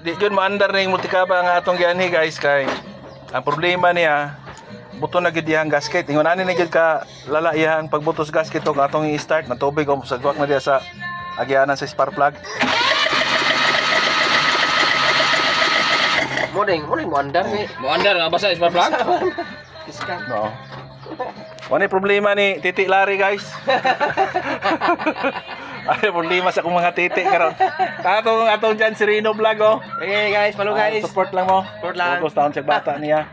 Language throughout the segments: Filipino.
di jud maandar ning multikaba nga atong gianhi guys kay ang problema niya buto na gid iyang gasket ingon ani na gid ka lala iyang pagbutos gasket og atong i-start na tubig o sagwak na diya sa agyanan sa spark plug Morning, morning mo andar ni. Mo andar nga basa spark plug? No Wala problema ni Titi Lari guys. Ay problema sa akong mga titi karon. Katong atong dyan si Rino Vlog oh. Okay guys, follow Ah, guys. support lang mo. Support lang. Focus taon sa bata niya.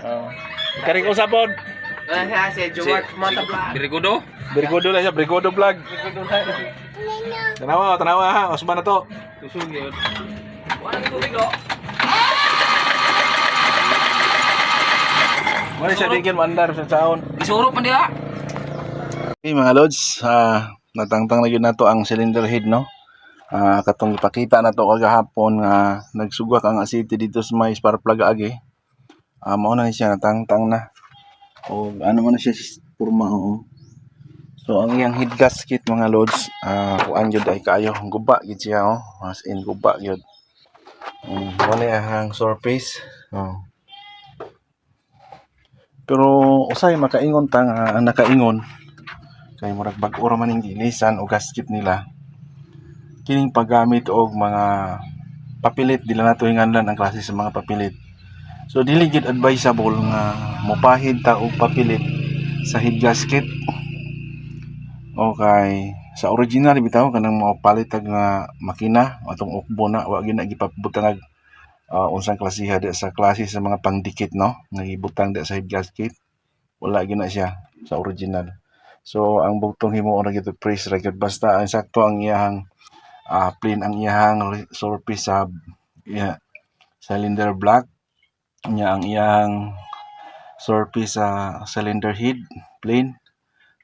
Oh. Karing usapod. Ah, si Jumart mata vlog. Birigudo? Brigodo lang siya, Brigodo Vlog. Tanawa, tanawa ha. Osman na to. Tusog yun. Wala tubig do. Muna siya digin mandar sa saon. Isurop man diha. Okay mga lods, ah, natangtang na yun na to ang cylinder head no. Ah, katong ipakita na to kagahapon nga nagsugwak ang asiti dito sa may spark plug agi. Ah, mao na siya natangtang na. O ano man siya sa porma oo. So ang iyang head gasket mga lods, ah kuan jud ay kayo guba gid siya oh. As in guba gyud. Um, wala ang surface. Oh. Pero usay makaingon ta nga ang nakaingon kay murag bag-o ra man ning gilisan o gasket nila. Kining paggamit og mga papilit dila nato hinganlan ang klase sa mga papilit. So dili gid advisable nga mopahid ta og papilit sa head gasket. Okay sa original bitaw kanang mga palitag nga makina atong ukbo na wa gyud na gipabutang uh, unsang klasiha di sa klase sa mga pangdikit no? Nga gibutang di sa head gasket. Wala gyud na siya sa original So ang bugtong himuon ra gyud press ra gyud basta ang sakto ang iyang ah plain ang re- surface sa iya, cylinder block. Nya ang iyang surface sa cylinder head plain.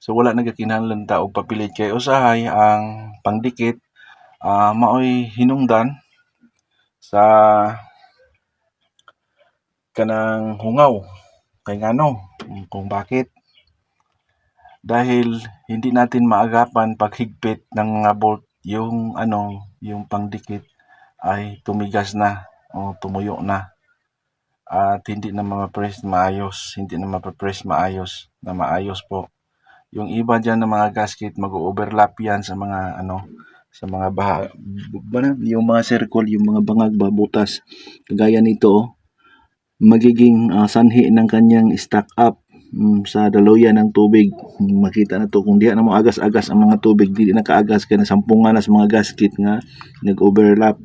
So wala nagakinahanglan ta og papilit. Kay usahay ang pangdikit ah maoy hinungdan sa kanang hungaw. Kay ngano kung bakit dahil hindi natin maagapan paghigpit ng mga bolt yung ano yung pangdikit ay tumigas na o tumuyo na. At hindi na mapress maayos hindi na mapapress maayos na maayos po. Yung iba dyan ng mga gasket mag-overlap yan sa mga ano sa mga baha ba yung mga circle yung mga bangag ba butas. Kagaya nito magiging ah, sanhi ng kanyang stack up mm, sa daluyan ng tubig. Makita na to kung diha na mo agas-agas ang mga tubig, dili na kaagas kay nasampungan na sa mga gasket nga nag-overlap.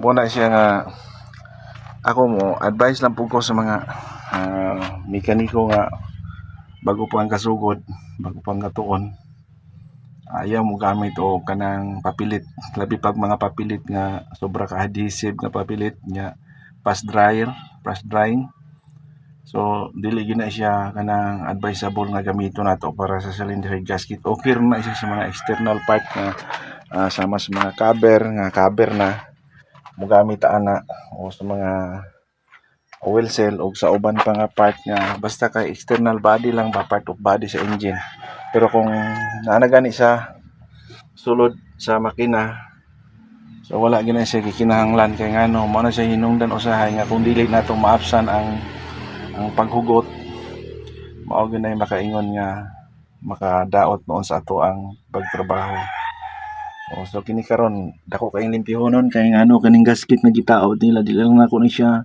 Muna siya nga ako mo advice lang po ko sa mga ah, mekaniko nga bago pa ang kasugod, bago pa ang katuon. Ayaw mo gamit o kanang papilit. Labi pag mga papilit nga sobra ka adhesive nga papilit nya fast dryer, fast drying. So dili gyud na siya kanang advisable nga gamiton nato para sa cylinder head gasket. Okay na siya sa mga external part nga ah, sama sa mga cover nga cover na mo gamit ana o sa mga oil cell o sa uban pa nga part nga basta kay external body lang ba part of body sa engine. Pero kung naana gani sa sulod sa makina So wala gina siya gikinahanglan kay ngano mo na siya hinungdan usahay nga kung dili nato maapsan ang ang paghugot mao gyud na makaingon nga makadaot noon sa ato ang pagtrabaho. O, so kini karon dako kay limpihonon kay ngano kaning gasket nga gitaot nila dili lang nako ni siya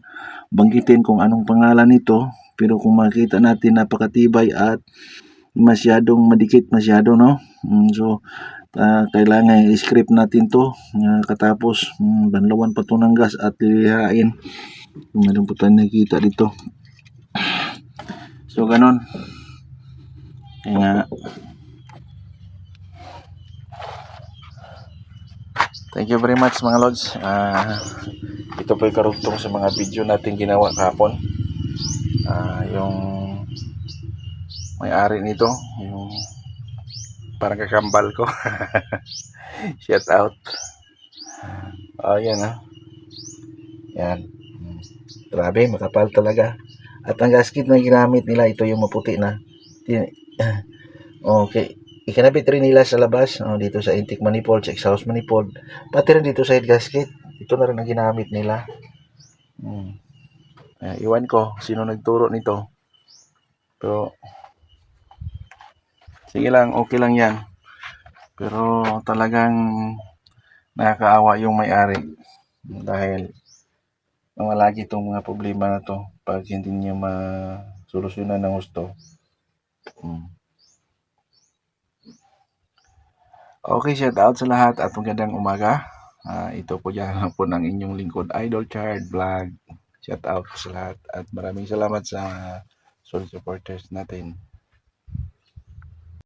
banggitin kung anong pangalan nito pero kung makita natin napakatibay at masyadong madikit masyado no. Mm, so ah, kailangan i-script natin to nga katapos mm, banlawan pa to ng gas at lilihain meron po tayo nakikita dito so ganon kaya nga. Thank you very much mga lods. Ah, ito po yung karugtong sa mga video natin ginawa kahapon. Ah, yung may-ari nito yung parang kakambal ko. Shout out. Oh yan ah. Yan Mm. grabe makapal talaga at ang gasket na ginamit nila ito yung maputi na okay ikinabit rin nila sa labas, no, dito sa intake manifold, sa exhaust manifold, pati rin dito sa head gasket. Ito na rin ang ginamit nila. Hmm. Iwan ko sino nagturo nito. Pero sige lang, okay lang 'yan. Pero talagang nakakaawa yung may-ari dahil nawala lagi itong mga problema na to pag hindi niya masolusyonan ng gusto. Hmm. Okay, shout out sa lahat at magandang umaga. Ah, ito po yan po ng inyong lingkod Idol Chard Vlog. Shout out sa lahat at maraming salamat sa solid supporters natin.